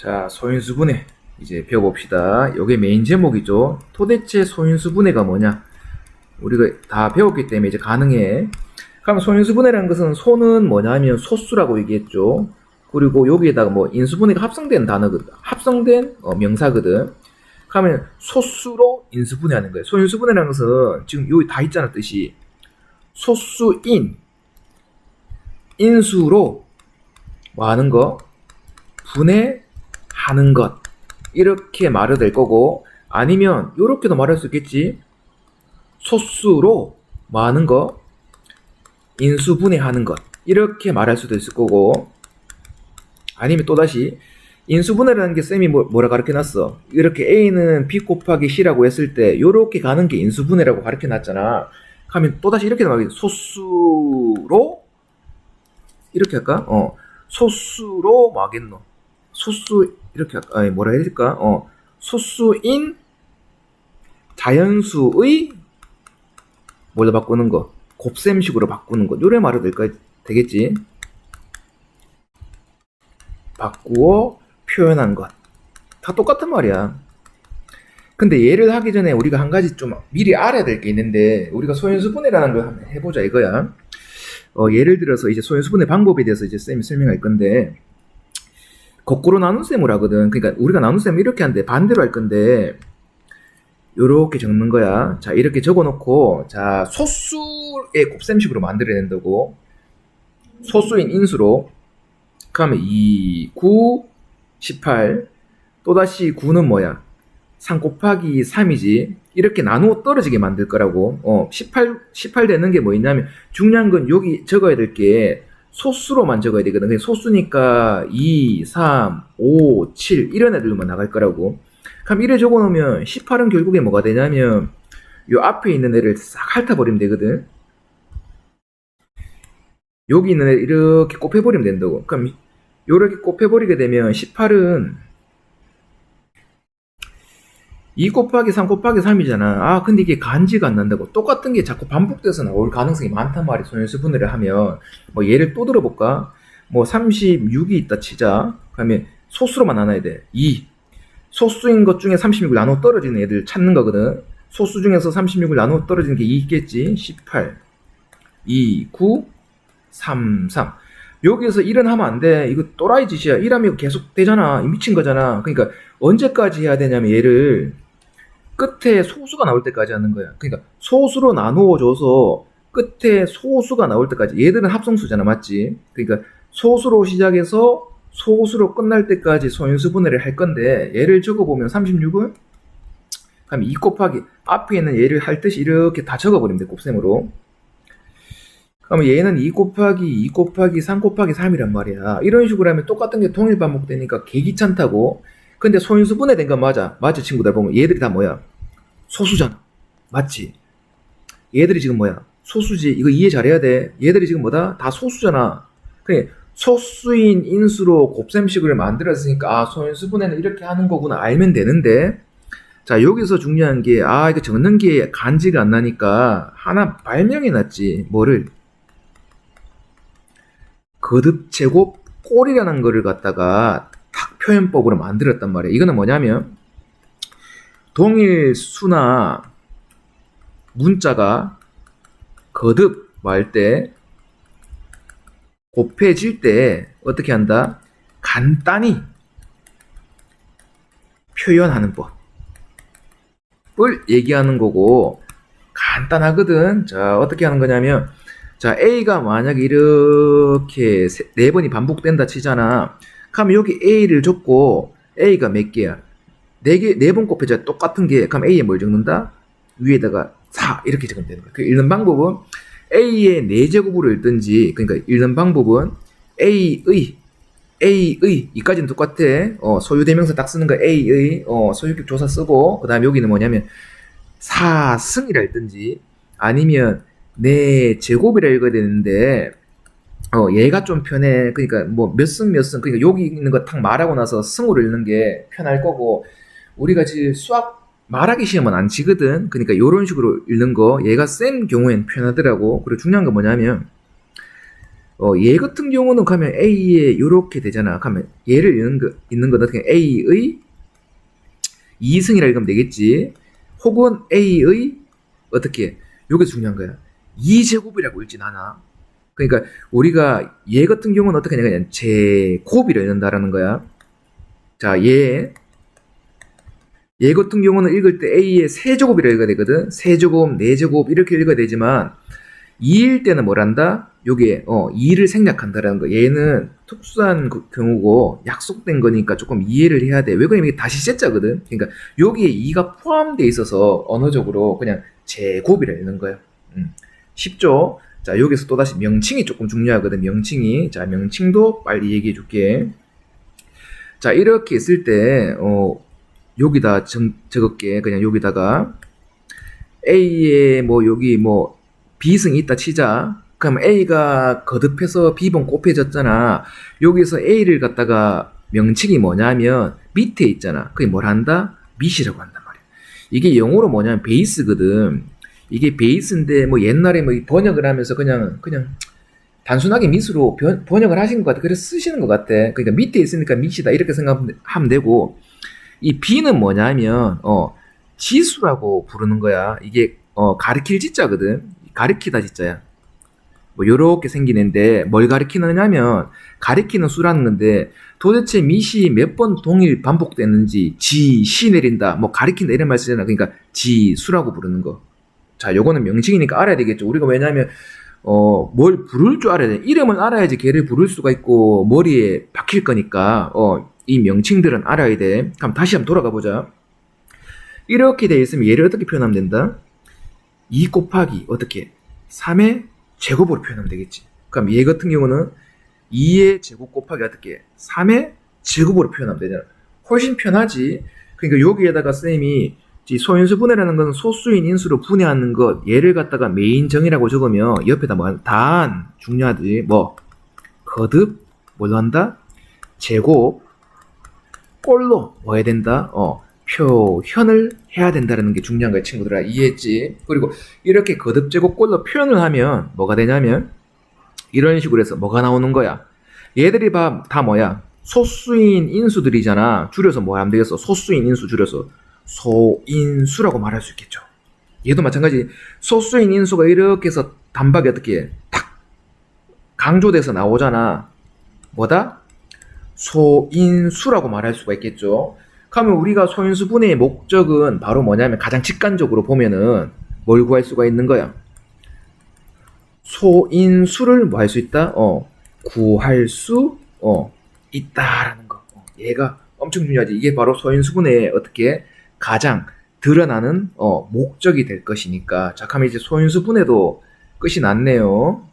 자, 소인수분해 이제 배워봅시다. 요게 메인 제목이죠. 도대체 소인수분해가 뭐냐? 우리가 다 배웠기 때문에 이제 가능해. 그럼 소인수분해라는 것은 소는 뭐냐면 소수라고 얘기했죠. 그리고 여기에다가 뭐 인수분해가 합성된 단어거든. 합성된 어, 명사거든. 그러면 소수로 인수분해하는 거예요. 소인수분해라는 것은 지금 여기 다 있잖아 뜻이. 소수인 인수로 뭐 하는 거? 분해 하는 것. 이렇게 말해도 될 거고, 아니면, 요렇게도 말할 수 있겠지. 소수로 뭐 하는 거? 인수분해하는 것. 이렇게 말할 수도 있을 거고, 아니면 또다시, 인수분해라는 게 쌤이 뭐, 뭐라 가르쳐 놨어? 이렇게 A는 B 곱하기 C라고 했을 때, 요렇게 가는 게 인수분해라고 가르쳐 놨잖아. 하면 또다시 이렇게 말하겠 소수로, 이렇게 할까? 어, 소수로 뭐 하겠노? 소수 이렇게? 아니 뭐라 해야 될까? 어, 소수인 자연수의 뭘로 바꾸는 거? 곱셈식으로 바꾸는 거. 요래 말해도 될까? 되겠지? 바꾸어 표현한 것. 다 똑같은 말이야. 근데 얘를 하기 전에 우리가 한 가지 좀 미리 알아야 될 게 있는데 우리가 소인수분해라는 걸 한번 해보자 이거야. 어, 예를 들어서 이제 소인수분해 방법에 대해서 이제 쌤이 설명할 건데 거꾸로 나눗셈을 하거든. 그러니까 우리가 나눗셈 이렇게 하는데 반대로 할 건데 요렇게 적는 거야. 자 이렇게 적어 놓고 자 소수의 곱셈식으로 만들어야 된다고. 소수인 인수로 그러면 2, 9, 18 또다시 9는 뭐야? 3 곱하기 3이지. 이렇게 나누어 떨어지게 만들 거라고. 어, 18, 18 되는 게 뭐 있냐면, 중요한 건 여기 적어야 될 게 소수로만 적어야 되거든. 소수니까 2, 3, 5, 7 이런 애들만 나갈 거라고. 그럼 이래 적어 놓으면 18은 결국에 뭐가 되냐면, 요 앞에 있는 애를 싹 핥아버리면 되거든. 여기 있는 애 이렇게 곱해버리면 된다고. 그럼 요렇게 곱해버리게 되면 18은 2 곱하기 3 곱하기 3이잖아. 아, 근데 이게 간지가 안 난다고. 똑같은 게 자꾸 반복돼서 나올 가능성이 많단 말이야. 소연수분해를 하면. 뭐, 예를 또 들어볼까? 뭐, 36이 있다 치자. 그러면 소수로만 나눠야 돼. 2. 소수인 것 중에 36을 나눠 떨어지는 애들 찾는 거거든. 소수 중에서 36을 나눠 떨어지는 게 2 있겠지. 18. 2, 9, 3, 3. 여기에서 1은 하면 안 돼. 이거 또라이 짓이야. 1하면 계속 되잖아. 미친 거잖아. 그러니까 언제까지 해야 되냐면 얘를 끝에 소수가 나올 때까지 하는 거야. 그러니까 소수로 나누어 줘서 끝에 소수가 나올 때까지 얘들은 합성수잖아. 맞지? 그러니까 소수로 시작해서 소수로 끝날 때까지 소인수분해를 할 건데 얘를 적어 보면 36은 그럼 2 곱하기 앞에 있는 얘를 할 듯이 이렇게 다 적어 버리면 돼. 곱셈으로. 그러면 얘는 2 곱하기 2 곱하기 3 곱하기 3이란 말이야. 이런 식으로 하면 똑같은 게 통일 반복되니까 개 귀찮다고. 근데 소인수 분해 된 건 맞아. 맞지 친구들 보면 얘들이 다 뭐야? 소수잖아. 맞지? 얘들이 지금 뭐야? 소수지. 이거 이해 잘해야 돼. 얘들이 지금 뭐다? 다 소수잖아. 그래 소수인 인수로 곱셈식을 만들었으니까 아 소인수 분해는 이렇게 하는 거구나 알면 되는데 자 여기서 중요한 게 아 이거 적는 게 간지가 안 나니까 하나 발명해 놨지 뭐를 거듭 제곱 꼴이라는 거를 갖다가 탁 표현법으로 만들었단 말이에요. 이거는 뭐냐면 동일 수나 문자가 거듭 말 때 곱해질 때 어떻게 한다? 간단히 표현하는 법을 얘기하는 거고 간단하거든. 자 어떻게 하는 거냐면 자, A가 만약에 이렇게 세- 네 번이 반복된다 치잖아. 그럼 여기 A를 적고 A가 몇 개야? 네 개, 네 번 곱해져 똑같은 게, 그럼 A에 뭘 적는다? 위에다가 4 이렇게 적으면 되는 거야. 그 읽는 방법은 A의 4제곱으로 읽든지, 그러니까 읽는 방법은 A의 A의 이까지는 똑같아. 어, 소유대명사 딱 쓰는 거 A의 어, 소유격 조사 쓰고 그 다음에 여기는 뭐냐면 사승이라 읽든지 아니면 내 제곱이라 읽어야 되는데 어 얘가 좀 편해 그러니까 뭐 몇 승 몇 승 그러니까 여기 있는 거탁 말하고 나서 승으로 읽는 게 편할 거고 우리가 지금 수학 말하기 시험은 안 치거든 그러니까 요런 식으로 읽는 거 얘가 센 경우엔 편하더라고 그리고 중요한 건 뭐냐면 어, 얘 같은 경우는 가면 A에 요렇게 되잖아. 가면 얘를 있는 거, 있는 건 어떻게 A의 2승이라 읽으면 되겠지. 혹은 A의 어떻게 요게 중요한 거야. 2제곱이라고 읽진 않아. 그러니까 우리가 얘 같은 경우는 어떻게 하냐 그냥 제곱이라 읽는다라는 거야. 자, 얘. 얘 같은 경우는 읽을 때 A의 세제곱이라 읽어야 되거든. 세제곱, 네제곱 이렇게 읽어야 되지만 2일 때는 뭐란다? 요게 어 2를 생략한다라는 거. 얘는 특수한 그 경우고 약속된 거니까 조금 이해를 해야 돼. 왜 그러냐면 이게 다시 세자거든. 그러니까 여기에 2가 포함되어 있어서 언어적으로 그냥 제곱이라 읽는 거예요. 음. 쉽죠? 자, 여기서 또다시 명칭이 조금 중요하거든. 명칭이. 자, 명칭도 빨리 얘기해 줄게. 자, 이렇게 있을 때, 어, 여기다 정, 적을게. 그냥 여기다가 A에 뭐 여기 뭐 B승이 있다 치자. 그럼 A가 거듭해서 B번 곱해졌잖아. 여기서 A를 갖다가 명칭이 뭐냐면 밑에 있잖아. 그게 뭘 한다? 밑이라고 한단 말이야. 이게 영어로 뭐냐면 베이스거든. 이게 베이스인데 뭐 옛날에 뭐 번역을 하면서 그냥 그냥 단순하게 변- 번역을 하신 것 같아. 그래서 쓰시는 것 같아. 그러니까 밑에 있으니까 밑이다 이렇게 생각하면 되고 이 B는 뭐냐면 어 지수라고 부르는 거야. 이게 어 가리킬 지자거든. 가리키다 지자야. 뭐 요렇게 생기는데 뭘 가리키느냐면 가리키는 수라는 건데 도대체 밑이 몇번 동일 반복됐는지 지, 시 내린다, 뭐 가리킨다 이런 말 쓰잖아. 그러니까 지수라고 부르는 거. 자, 요거는 명칭이니까 알아야 되겠죠. 우리가 왜냐하면 어, 뭘 부를 줄 알아야 돼. 이름을 알아야지 걔를 부를 수가 있고 머리에 박힐 거니까 어, 이 명칭들은 알아야 돼. 그럼 다시 한번 돌아가 보자. 이렇게 돼 있으면 얘를 어떻게 표현하면 된다? 2 곱하기 어떻게? 3의 제곱으로 표현하면 되겠지. 그럼 얘 같은 경우는 2의 제곱 곱하기 어떻게? 3의 제곱으로 표현하면 되잖아. 훨씬 편하지. 그러니까 여기에다가 쌤이 이 소인수 분해라는 것은 소수인 인수로 분해하는 것 얘를 갖다가 메인 정이라고 적으면 옆에다 뭐 단 중요하지 뭐 거듭 뭘로 한다? 제곱 꼴로 뭐 해야 된다? 어 표현을 해야 된다는 게 중요한 거야 친구들아. 이해했지? 그리고 이렇게 거듭 제곱 꼴로 표현을 하면 뭐가 되냐면 이런 식으로 해서 뭐가 나오는 거야? 얘들이 봐, 다 뭐야? 소수인 인수들이잖아. 줄여서 뭐 하면 되겠어? 소수인 인수 줄여서 소인수라고 말할 수 있겠죠. 얘도 마찬가지 소수인 인수가 이렇게 해서 단박에 어떻게 탁 강조돼서 나오잖아. 뭐다? 소인수라고 말할 수가 있겠죠. 그러면 우리가 소인수 분해의 목적은 바로 뭐냐면 가장 직관적으로 보면은 뭘 구할 수가 있는 거야. 소인수를 뭐 할 수 있다? 어, 구할 수 어, 있다라는 거. 어, 얘가 엄청 중요하지. 이게 바로 소인수 분해의 어떻게 가장 드러나는 어, 목적이 될 것이니까. 자 그럼 이제 소인수 분해도 끝이 났네요